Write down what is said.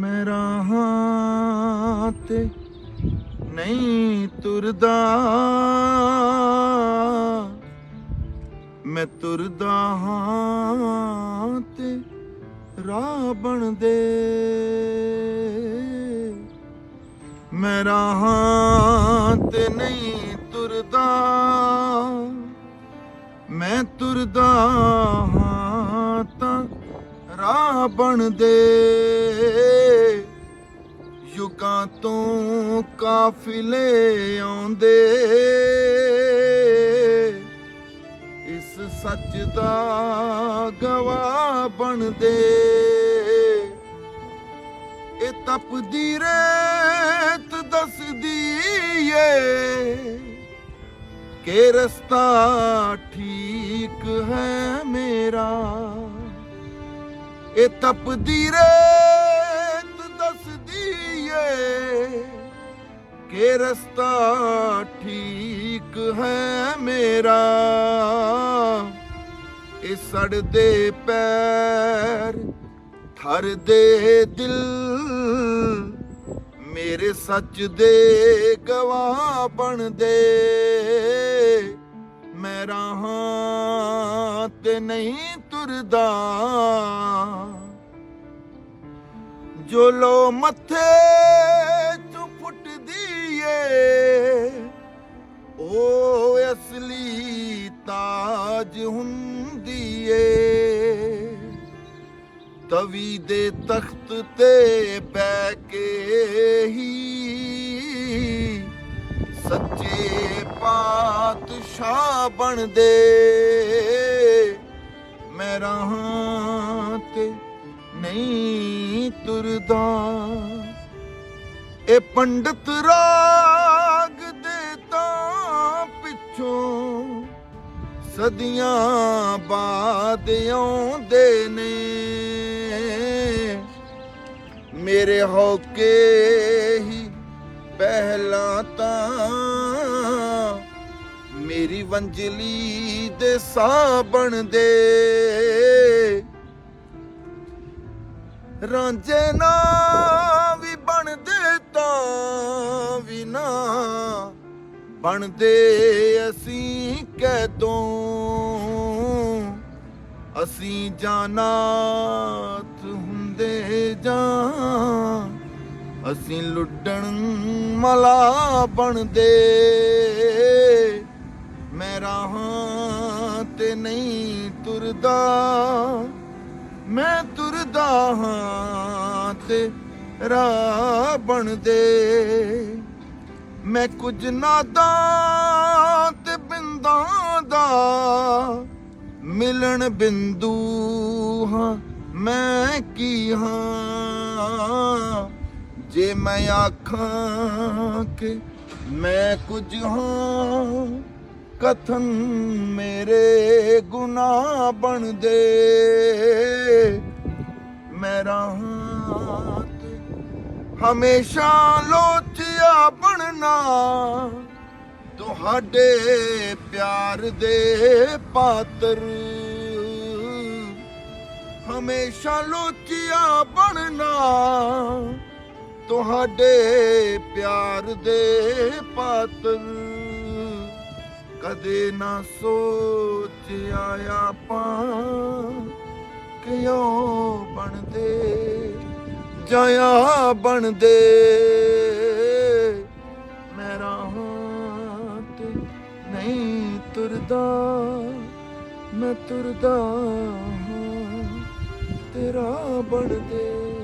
ਮੈਂ ਰਾਹਾਂ ਤੇ ਨਹੀਂ ਤੁਰਦਾ। ਮੈਂ ਤੁਰਦਾ ਹਾਂ ਤੇ ਰਾਹ ਬਣਦੇ। ਮੈਂ ਰਾਹਾਂ ਤੇ ਨਹੀਂ ਤੁਰਦਾ। ਮੈਂ ਤੁਰਦਾ ਹਾਂ ਤਾਂ ਰਾਹ ਬਣਦੇ। ਯੁਗਾਂ ਤੋਂ ਕਾਫਿਲੇ ਆਉਂਦੇ। ਇਸ ਸੱਚ ਦਾ ਗਵਾਹ ਬਣਦੇ। ਇਹ ਤਪਦੀ ਰੇਤ ਦੱਸਦੀ ਏ ਕਿ ਰਸਤਾ ਠੀਕ ਹੈ ਮੇਰਾ। ਇਹ ਤਪਦੀ ਰੇਤ ਕਿ ਰਸਤਾ ਠੀਕ ਹੈ ਮੇਰਾ। ਇਹ ਸੜਦੇ ਪੈਰ, ਠਰਦੇ ਦਿਲ, ਮੇਰੇ ਸੱਚ ਦੇ ਗਵਾਹ ਬਣਦੇ। ਮੈਂ ਰਾਹਾਂ ਤੇ ਨਹੀਂ ਤੁਰਦਾ। ਜੋ ਲੋ ਮੱਥੇ ਏ ਉਹ ਅਸਲੀ ਤਾਜ ਹੁੰਦੀ ਏ ਤਵੀ ਦੇ ਤਖਤ ਤੇ ਬੈ ਕੇ ਹੀ ਸੱਚੇ ਪਾਤਸ਼ਾਹ ਬਣਦੇ। ਮੈਂ ਰਾਹਾਂ ਤੇ ਨਹੀਂ ਤੁਰਦਾ। ਇਹ ਪੰਡਤ ਰਾਗ ਦੇ ਤਾਂ ਪਿੱਛੋਂ ਸਦੀਆਂ ਬਾਅਦ ਆਉਂਦੇ ਨੇ। ਮੇਰੇ ਹੋਕੇ ਹੀ ਪਹਿਲਾਂ ਤਾਂ ਮੇਰੀ ਵੰਜਲੀ ਦੇ ਸਾਹ ਬਣਦੇ। ਰਾਂਝੇ ਨਾ ਨਾ ਬਣਦੇ ਅਸੀਂ ਕੈਦੋਂ? ਅਸੀਂ ਜਾਨਾਤ ਹੁੰਦੇ ਜਾਂ? ਅਸੀਂ ਲੁੱਟਣ ਮਲਾ ਬਣਦੇ? ਮੈਂ ਰਾਹਾਂ ਤੇ ਨਹੀਂ ਤੁਰਦਾ। ਮੈਂ ਤੁਰਦਾ ਹਾਂ ਤੇ ਰਾਹ ਬਣਦੇ। ਮੈਂ ਕੁਝ ਨਾਦਾਂ ਤੇ ਬਿੰਦਾਂ ਦਾ ਮਿਲਣ ਬਿੰਦੂ ਹਾਂ, ਮੈਂ ਕੀ ਹਾਂ? ਜੇ ਮੈਂ ਆਖਾਂ ਕਿ ਮੈਂ ਕੁਝ ਹਾਂ, ਕਥਨ ਮੇਰੇ ਗੁਨਾਹ ਬਣਦੇ ਮੈਂ ਰਾਹਾਂ ਹਮੇਸ਼ਾ ਲੋਚਿਆ ਬਣਨਾ, ਤੁਹਾਡੇ ਪਿਆਰ ਦੇ ਪਾਤਰ। ਹਮੇਸ਼ਾ ਲੋਚਿਆ ਬਣਨਾ, ਤੁਹਾਡੇ ਪਿਆਰ ਦੇ ਪਾਤਰ। ਕਦੇ ਨਾ ਸੋਚਿਆ ਆਪਾਂ ਕਿਉਂ ਬਣਦੇ ਜਾਇਆ ਬਣਦੇ। ਤੁਰਦਾ ਮੈਂ ਤੁਰਦਾ ਹਾਂ ਤੇਰਾ ਬਣਦੇ